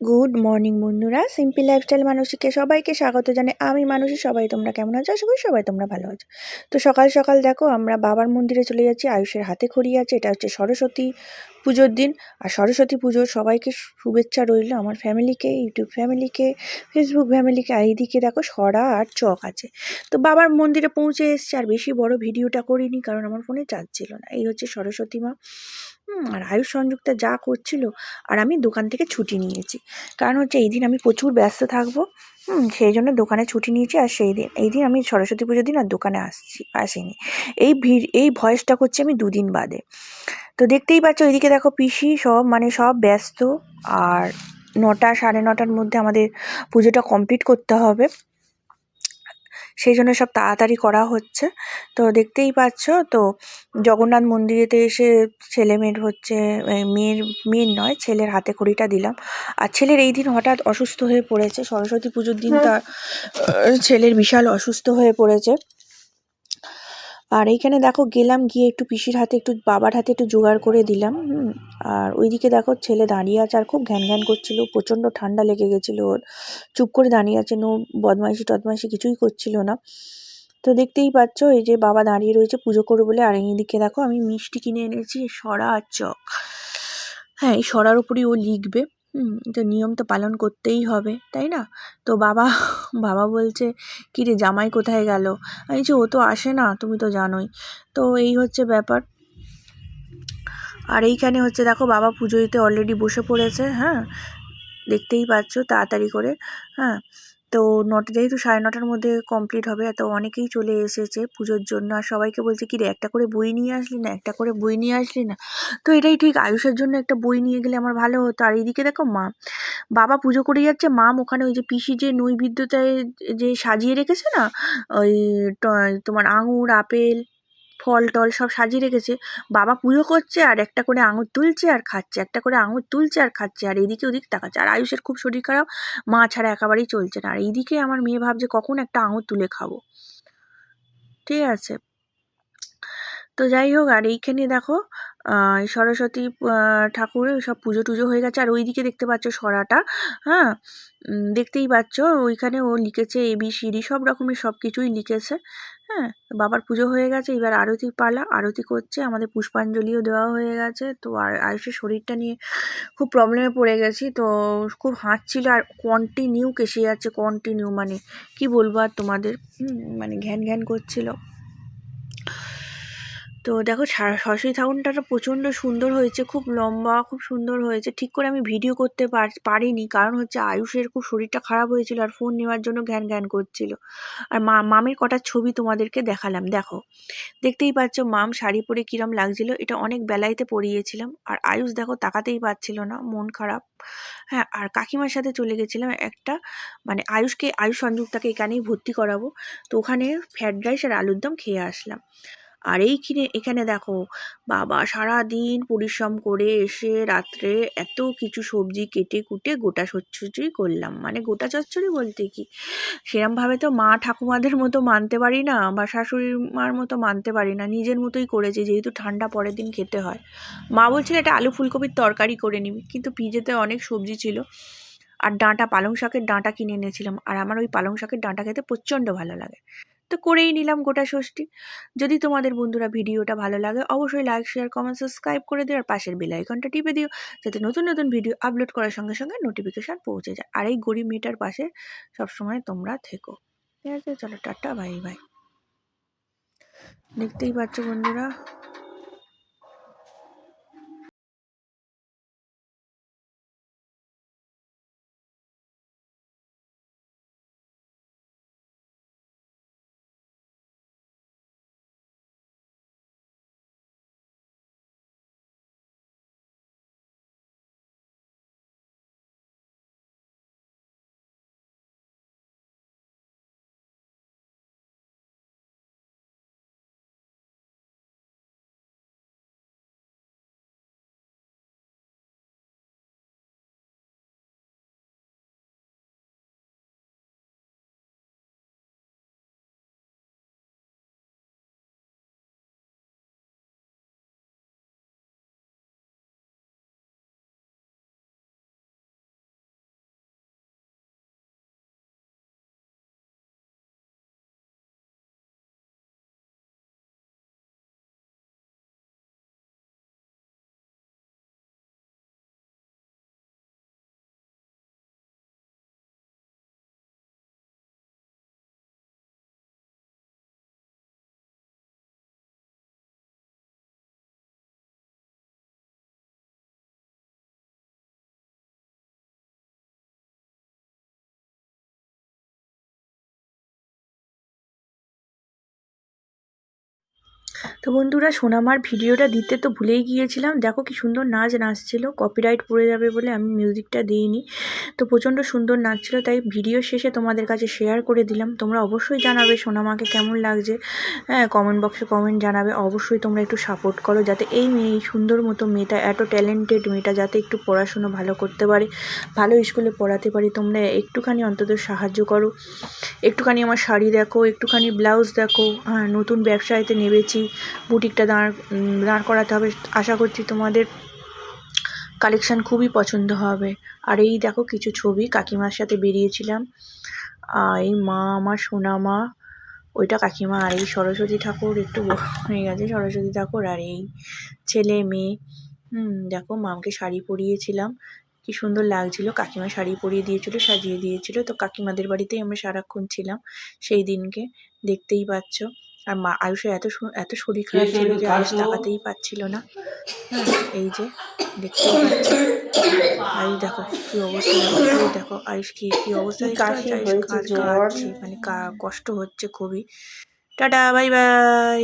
Good morning বন্ধুরা। Simple lifestyle মানসিকে সবাইকে স্বাগত জানে আমি মানুষই সবাই তোমরা কেমন আছো? আশা করি সবাই তোমরা ভালো আছো। তো সকাল সকাল দেখো, আমরা বাবার মন্দিরে চলে যাচ্ছি। আয়ুষের হাতে খড়ি আছে, এটা হচ্ছে সরস্বতী পুজোর দিন। আর সরস্বতী পুজোর সবাইকে শুভেচ্ছা রইল আমার ফ্যামিলিকে ইউটিউব ফ্যামিলিকে ফেসবুক ফ্যামিলিকে আর এইদিকে দেখো, সরা আর চক আছে। তো বাবার মন্দিরে পৌঁছে এসছে। আর বেশি বড় ভিডিওটা করিনি, কারণ আমার ফোনে চার্জ ছিল না। এই হচ্ছে সরস্বতী মা। আর আয়ুষ সংযুক্তা যা করছিল, আর আমি দোকান থেকে ছুটি নিয়েছি। কারণ হচ্ছে এই দিন আমি প্রচুর ব্যস্ত থাকব, হুম, সেই জন্য দোকানে ছুটি নিয়েছি, আর সেই দিন, এই দিন আমি সরস্বতী পুজোর দিন আর দোকানে আসছি, আসিনি। এই ভিড়, এই ভয়েসটা করছি আমি দুদিন বাদে। তো দেখতেই পাচ্ছ ওইদিকে দেখো পিসি সব মানে সব ব্যস্ত, আর নটা, সাড়ে নটার মধ্যে আমাদের পুজোটা কমপ্লিট করতে হবে। সেই জন্য সব তাড়াতাড়ি করা হচ্ছে। তো দেখতেই পাচ্ছ তো জগন্নাথ মন্দিরেতে এসে ছেলে মেয়ের হচ্ছে মেয়ের মেয়ের নয় ছেলের হাতে খড়িটা দিলাম। আর ছেলের এই দিন হঠাৎ অসুস্থ হয়ে পড়েছে। সরস্বতী পুজোর দিন তার ছেলের বিশাল অসুস্থ হয়ে পড়েছে। আর এইখানে দেখো গেলাম গিয়ে একটু পিসির হাতে একটু বাবার হাতে একটু জোগাড় করে দিলাম আর ওইদিকে দেখো ছেলে দাঁড়িয়ে আছে আর খুব ঘ্যান ঘ্যান করছিল, প্রচণ্ড ঠান্ডা লেগে গেছিল ওর। চুপ করে দাঁড়িয়ে আছে, নো বদমাইশি টদমাইশি কিছুই করছিল না। তো দেখতেই পাচ্ছ এই যে বাবা দাঁড়িয়ে রয়েছে পুজো করবে বলে, আর এইদিকে দেখো আমি মিষ্টি কিনে এনেছি, সরা আর চক। হ্যাঁ এই সরার উপরই ও লিখবে। হুম তো নিয়ম তো পালন করতেই হবে, তাই না? তো বাবা বাবা বলছে কী রে জামাই কোথায় গেল? আমি যে, ও তো আসে না, তুমি তো জানোই। তো এই হচ্ছে ব্যাপার। আর এইখানে হচ্ছে, দেখো, বাবা পুজো দিতে অলরেডি বসে পড়েছে হ্যাঁ? দেখতেই পাচ্ছ, তাড়াতাড়ি করে হ্যাঁ? তো নটা যেহেতু সাড়ে নটার মধ্যে কমপ্লিট হবে এত অনেকেই চলে এসেছে পুজোর জন্য। আর সবাইকে বলছে কি রে একটা করে বই নিয়ে আসলি না? একটা করে বই নিয়ে আসলি না? তো এটাই ঠিক, আয়ুষের জন্য একটা বই নিয়ে গেলে আমার ভালো হতো। আর এইদিকে দেখো মা, বাবা পুজো করে যাচ্ছে মাম ওখানে ওই যে পিসি যে নৈবিদ্যতায় যে সাজিয়ে রেখেছে না, ওই তোমার আঙুর, আপেল ফল টল সব সাজিয়ে রেখেছে। বাবা পুজো করছে আর একটা করে আঙুর তুলছে আর খাচ্ছে, একটা করে আঙুর তুলছে আর খাচ্ছে আর এদিকে ওদিক তাকাচ্ছে। আর আয়ুষের খুব শরীর খারাপ, মা ছাড়া একেবারেই চলছে না। আর এইদিকে আমার মেয়ে ভাবছে কখন একটা আঙুর তুলে খাব। ঠিক আছে। তো যাই হোক, আর এইখানে দেখো সরস্বতী ঠাকুরের সব পুজো টুজো হয়ে গেছে। আর ওইদিকে দেখতে পাচ্ছ সরাটা হ্যাঁ? দেখতেই পাচ্ছ ওইখানে ও লিখেছে এ, বি, সি সব রকমের সব কিছুই লিখেছে হ্যাঁ? বাবার পুজো হয়ে গেছে, এবার আরতি পালা, আরতি করছে, আমাদের পুষ্পাঞ্জলিও দেওয়া হয়ে গেছে। তো আর আয়ুষের শরীরটা নিয়ে খুব প্রবলেমে পড়ে গেছি, তো খুব হাঁটছিল। আর কন্টিনিউ কেসে যাচ্ছে কন্টিনিউ মানে কি বলব আর তোমাদের? মানে ঘ্যান ঘ্যান করছিল। তো দেখো সরস্বতী ঠাকুরটা প্রচণ্ড সুন্দর হয়েছে, খুব লম্বা, খুব সুন্দর হয়েছে। ঠিক করে আমি ভিডিও করতে পারিনি, কারণ হচ্ছে আয়ুষের খুব শরীরটা খারাপ হয়েছিল আর ফোন নেওয়ার জন্য ঘ্যান ঘ্যান করছিল। আর মা, মামের কটা ছবি তোমাদেরকে দেখালাম, দেখো। দেখতেই পাচ্ছ মাম শাড়ি পরে কিরম লাগছিল, এটা অনেক বেলাইতে পরিয়েছিলাম। আর আয়ুষ দেখো তাকাতেই পাচ্ছিল না, মন খারাপ। হ্যাঁ আর কাকিমার সাথে চলে গেছিলাম একটা মানে আয়ুষকে, আয়ুষ সংযুক্তাকে এখানেই ভর্তি করাবো। তো ওখানে ফ্রায়েড রাইস আর আলুর দম খেয়ে আসলাম। আর এইখানে, এখানে দেখো, বাবা সারা দিন পরিশ্রম করে এসে রাত্রে এত কিছু সবজি কেটে কুটে গোটা চচ্চড়ি করলাম। মানে গোটা চচ্চড়ি বলতে কি? সেরমভাবে তো মা ঠাকুমাদের মতো মানতে পারি না, বা শাশুড়ি মার মতো মানতে পারি না, নিজের মতোই করেছি, যেহেতু ঠান্ডা পরের দিন খেতে হয়। মা বলছিল এটা আলু ফুলকপির তরকারি করে নিবি, কিন্তু পিজেতে অনেক সবজি ছিল। আর ডাঁটা, পালং শাকের ডাঁটা কিনে এনেছিলাম, আর আমার ওই পালং শাকের ডাঁটা খেতে প্রচণ্ড ভালো লাগে। তো করেই নিলাম গোটা ষষ্ঠী। যদি তোমাদের বন্ধুরা ভিডিওটা ভালো লাগে, অবশ্যই লাইক শেয়ার কমেন্ট সাবস্ক্রাইব করে দিও আর পাশের বেল আইকনটা টিপে দিও যাতে নতুন নতুন ভিডিও আপলোড করার সঙ্গে সঙ্গে নোটিফিকেশান পৌঁছে যায়। আর এই গরিব মেয়েটার পাশে সবসময় তোমরা থেকো। ঠিক আছে, চলো, টাটা বাই বাই দেখতেই পাচ্ছ বন্ধুরা। তো বন্ধুরা, সোনামার ভিডিওটা দিতে তো ভুলেই গিয়েছিলাম। দেখো কি সুন্দর নাচ নাচছিল কপিরাইট পড়ে যাবে বলে আমি মিউজিকটা দিইনি। তো প্রচণ্ড সুন্দর নাচছিল, তাই ভিডিও শেষে তোমাদের কাছে শেয়ার করে দিলাম। তোমরা অবশ্যই জানাবে সোনামাকে কেমন লাগছে। হ্যাঁ কমেন্ট বক্সে কমেন্ট জানাবে। অবশ্যই তোমরা একটু সাপোর্ট করো যাতে এই মেয়ে সুন্দর মতো মেয়েটা, এত ট্যালেন্টেড মেয়েটা যাতে একটু পড়াশুনো ভালো করতে পারে, ভালো স্কুলে পড়াতে পারি। তোমরা একটুখানি অন্তত সাহায্য করো। একটুখানি আমার শাড়ি দেখো, একটুখানি ব্লাউজ দেখো। হ্যাঁ নতুন ব্যবসায়তে নেমেছি। বুটিকটা দাঁড় দাঁড় করাতে হবে। আশা করছি তোমাদের কালেকশান খুবই পছন্দ হবে। আর এই দেখো কিছু ছবি, কাকিমার সাথে বেরিয়েছিলাম। এই মা, আমার সোনা মা, ওইটা কাকিমা আর এই সরস্বতী ঠাকুর, একটু হয়ে গেছে সরস্বতী ঠাকুর আর এই ছেলে মেয়ে। হুম, দেখো মামকে শাড়ি পরিয়েছিলাম। কি সুন্দর লাগছিল, কাকিমা শাড়ি পরিয়ে দিয়েছিল, সাজিয়ে দিয়েছিল। তো কাকিমাদের বাড়িতেই আমরা সারাক্ষণ ছিলাম সেই দিনকে, দেখতেই পাচ্ছ। আর মা আয়ুষের এত এত শরীর খারাপ ছিল যে আয়ুষ তাকাতেই পাচ্ছিল না। এই যে দেখতে পাচ্ছ। আয়ুষ দেখো কি অবস্থা দেখো আয়ুষ কি কি অবস্থা মানে কষ্ট হচ্ছে খুবই। Tata bye bye